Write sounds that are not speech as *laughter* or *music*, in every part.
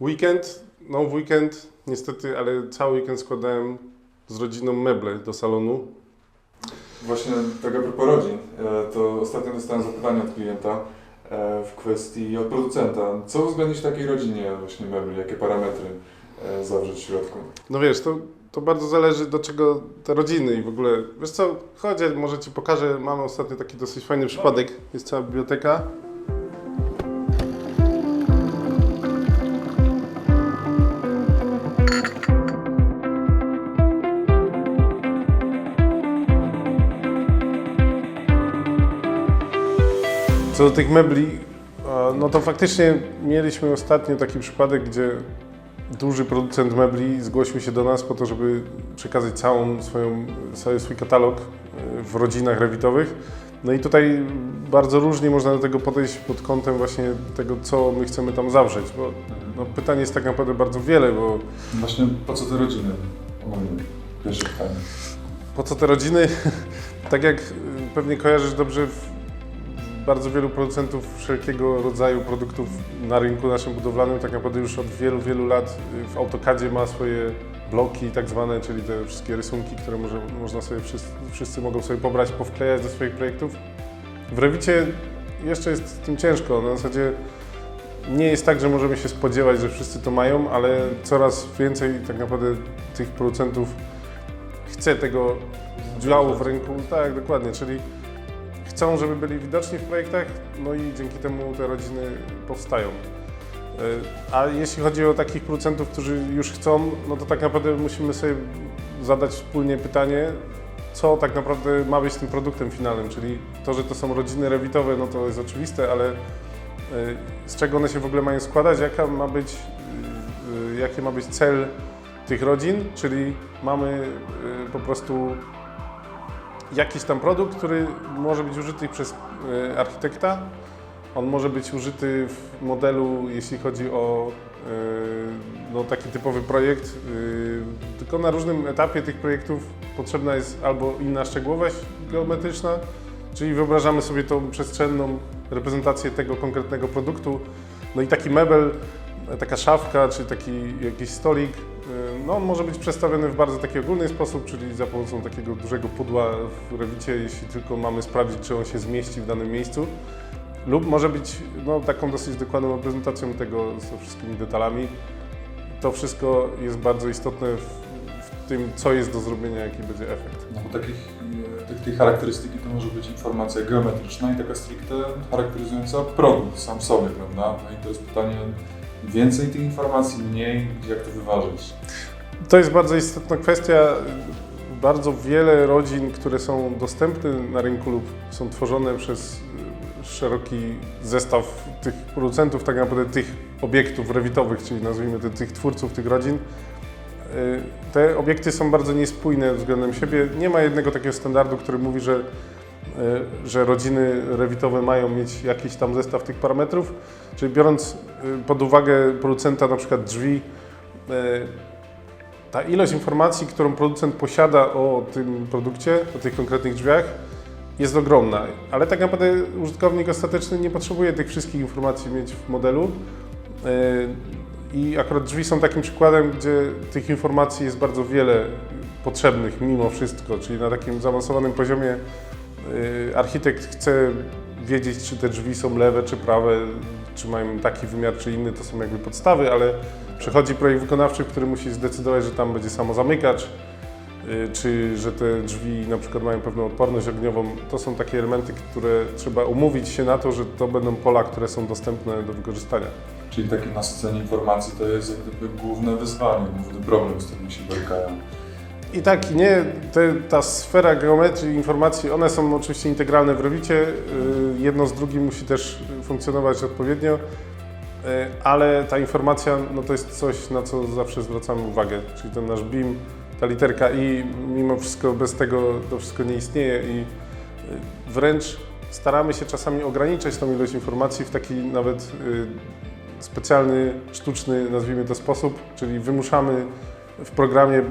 Weekend, no w weekend niestety, ale cały weekend składałem z rodziną meble do salonu. Właśnie tak a propos rodzin, e, to ostatnio dostałem zapytanie od klienta e, w kwestii od producenta. Co uwzględnić w takiej rodzinie właśnie mebli, jakie parametry e, zawrzeć w środku? No wiesz, to, to bardzo zależy do czego te rodziny i w ogóle, wiesz co, chodź, może Ci pokażę, mamy ostatnio taki dosyć fajny przypadek, jest cała biblioteka. Co do tych mebli, e, no to faktycznie mieliśmy ostatnio taki przypadek, gdzie duży producent mebli zgłosił się do nas po to, żeby przekazać całą swoją, cały swój katalog e, w rodzinach rewitowych. No i tutaj bardzo różnie można do tego podejść pod kątem właśnie tego, co my chcemy tam zawrzeć, bo no, pytań jest tak naprawdę bardzo wiele, bo Właśnie po co te rodziny? Pierwsze pytanie. po co te rodziny? *laughs* tak jak y, pewnie kojarzysz dobrze, bardzo wielu producentów wszelkiego rodzaju produktów na rynku naszym budowlanym tak naprawdę już od wielu, wielu lat w AutoCADzie ma swoje bloki tak zwane, czyli te wszystkie rysunki, które może, można sobie wszyscy, wszyscy mogą sobie pobrać, powklejać do swoich projektów. W Rewicie jeszcze jest z tym ciężko, na zasadzie nie jest tak, że możemy się spodziewać, że wszyscy to mają, ale coraz więcej tak naprawdę tych producentów chce tego działu w rynku. Tak, dokładnie, czyli chcą, żeby byli widoczni w projektach, no i dzięki temu te rodziny powstają. Y, A jeśli chodzi o takich producentów, którzy już chcą, no to tak naprawdę musimy sobie zadać wspólnie pytanie, co tak naprawdę ma być tym produktem finalnym, czyli to, że to są rodziny rewitowe, no to jest oczywiste, ale y, z czego one się w ogóle mają składać, jaka ma być, y, jaki ma być cel tych rodzin, czyli mamy po prostu jakiś tam produkt, który może być użyty przez y, architekta. On może być użyty w modelu, jeśli chodzi o y, no, taki typowy projekt, y, tylko na różnym etapie tych projektów potrzebna jest albo inna szczegółowość geometryczna, czyli wyobrażamy sobie tą przestrzenną reprezentację tego konkretnego produktu. No i taki mebel, taka szafka, czy taki jakiś stolik, no on może być przedstawiony w bardzo taki ogólny sposób, czyli za pomocą takiego dużego pudła w rewicie, jeśli tylko mamy sprawdzić, czy on się zmieści w danym miejscu. Lub może być no, taką dosyć dokładną reprezentacją tego ze wszystkimi detalami. To wszystko jest bardzo istotne w, w tym, co jest do zrobienia, jaki będzie efekt. No bo takich, tych, tej charakterystyki to może być informacja geometryczna i taka stricte charakteryzująca produkt sam sobie, prawda? No i to jest pytanie, więcej tych informacji, mniej, jak to wyważyć? To jest bardzo istotna kwestia. Bardzo wiele rodzin, które są dostępne na rynku lub są tworzone przez y, szeroki zestaw tych producentów, tak naprawdę tych obiektów rewitowych, czyli nazwijmy to tych twórców tych rodzin. y, Te obiekty są bardzo niespójne względem siebie. Nie ma jednego takiego standardu, który mówi, że, y, że rodziny rewitowe mają mieć jakiś tam zestaw tych parametrów. Czyli biorąc pod uwagę producenta na przykład drzwi, ta ilość informacji, którą producent posiada o tym produkcie, o tych konkretnych drzwiach, jest ogromna. Ale tak naprawdę użytkownik ostateczny nie potrzebuje tych wszystkich informacji mieć w modelu. Yy, I akurat drzwi są takim przykładem, gdzie tych informacji jest bardzo wiele potrzebnych mimo wszystko. Czyli na takim zaawansowanym poziomie yy, architekt chce wiedzieć, czy te drzwi są lewe, czy prawe, czy mają taki wymiar, czy inny, to są jakby podstawy, ale Przychodzi projekt wykonawczy, który musi zdecydować, że tam będzie samozamykacz, y, czy że te drzwi na przykład mają pewną odporność ogniową. To są takie elementy, które trzeba umówić się na to, że to będą pola, które są dostępne do wykorzystania. Czyli takie nasycenie informacji to jest jak gdyby główne wyzwanie, główny problem, z którym się borykają. I tak, i nie, te, ta sfera geometrii informacji, one są oczywiście integralne w Rewicie. y, Jedno z drugim musi też funkcjonować odpowiednio, ale ta informacja no to jest coś, na co zawsze zwracamy uwagę. Czyli ten nasz BIM, ta literka I, mimo wszystko bez tego to wszystko nie istnieje i y, wręcz staramy się czasami ograniczać tą ilość informacji w taki nawet y, specjalny, sztuczny, nazwijmy to sposób, czyli wymuszamy w programie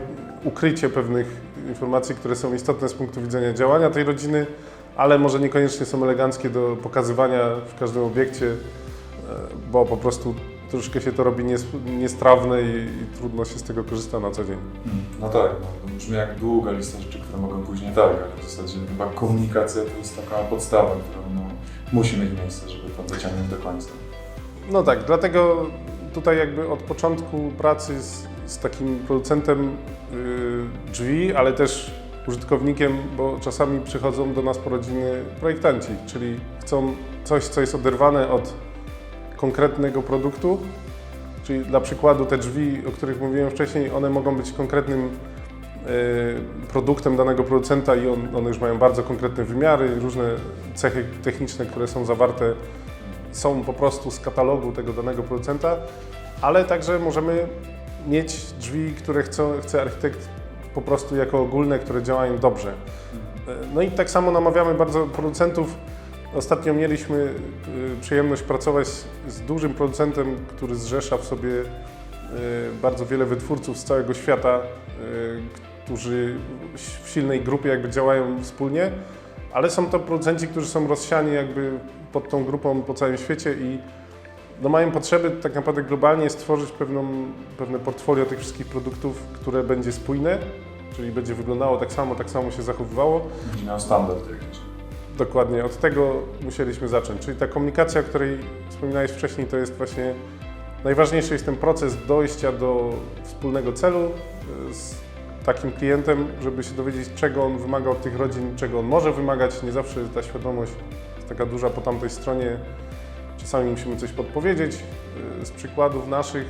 ukrycie pewnych informacji, które są istotne z punktu widzenia działania tej rodziny, ale może niekoniecznie są eleganckie do pokazywania w każdym obiekcie, bo po prostu troszkę się to robi nies- niestrawne i, i trudno się z tego korzysta na co dzień. No tak, no, brzmi jak długa lista rzeczy, które mogą pójść nie tak, ale w zasadzie chyba komunikacja to jest taka podstawa, która no, musi mieć miejsce, żeby to dociągnąć do końca. No tak, dlatego tutaj jakby od początku pracy z, z takim producentem yy, drzwi, ale też użytkownikiem, bo czasami przychodzą do nas po rodziny projektanci, czyli chcą coś, co jest oderwane od konkretnego produktu, czyli dla przykładu te drzwi, o których mówiłem wcześniej, one mogą być konkretnym yy, produktem danego producenta i on, one już mają bardzo konkretne wymiary, różne cechy techniczne, które są zawarte są po prostu z katalogu tego danego producenta, ale także możemy mieć drzwi, które chce, chce architekt po prostu jako ogólne, które działają dobrze. No i tak samo namawiamy bardzo producentów. Ostatnio mieliśmy y, przyjemność pracować z dużym producentem, który zrzesza w sobie y, bardzo wiele wytwórców z całego świata, y, którzy w silnej grupie jakby działają wspólnie, ale są to producenci, którzy są rozsiani jakby pod tą grupą po całym świecie i no mają potrzeby tak naprawdę globalnie stworzyć pewną, pewne portfolio tych wszystkich produktów, które będzie spójne, czyli będzie wyglądało tak samo, tak samo się zachowywało. Będzie miał standard jakiś. Dokładnie, od tego musieliśmy zacząć. Czyli ta komunikacja, o której wspominałeś wcześniej, to jest właśnie najważniejszy jest ten proces dojścia do wspólnego celu y, z takim klientem, żeby się dowiedzieć, czego on wymaga od tych rodzin, czego on może wymagać. Nie zawsze ta świadomość jest taka duża po tamtej stronie. Czasami musimy coś podpowiedzieć y, z przykładów naszych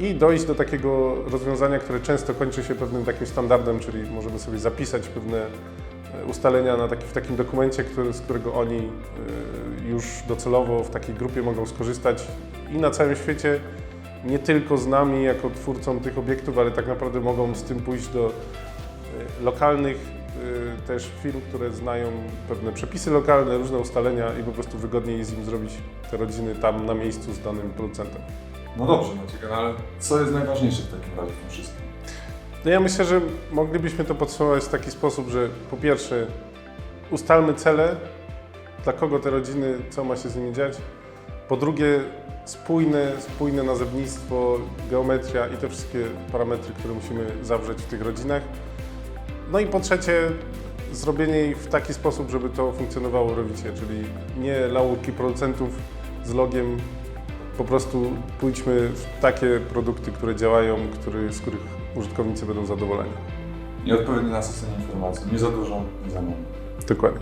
y, i dojść do takiego rozwiązania, które często kończy się pewnym takim standardem, czyli możemy sobie zapisać pewne e, ustalenia na taki, w takim dokumencie, który, z którego oni y, już docelowo w takiej grupie mogą skorzystać i na całym świecie, nie tylko z nami jako twórcą tych obiektów, ale tak naprawdę mogą z tym pójść do y, lokalnych y, też firm, które znają pewne przepisy lokalne, różne ustalenia i po prostu wygodniej jest im zrobić te rodziny tam na miejscu z danym producentem. No dobrze, no ale co jest najważniejsze w takim razie w tym wszystkim? No ja myślę, że moglibyśmy to podsumować w taki sposób, że po pierwsze ustalmy cele, dla kogo te rodziny, co ma się z nimi dziać. Po drugie spójne, spójne nazewnictwo, geometria i te wszystkie parametry, które musimy zawrzeć w tych rodzinach. No i po trzecie zrobienie jej w taki sposób, żeby to funkcjonowało rowicie, czyli nie laurki producentów z logiem, po prostu pójdźmy w takie produkty, które działają, który, z których użytkownicy będą zadowoleni. I odpowiednie nasycenie informacji. Nie za dużo, nie za mało. Dokładnie.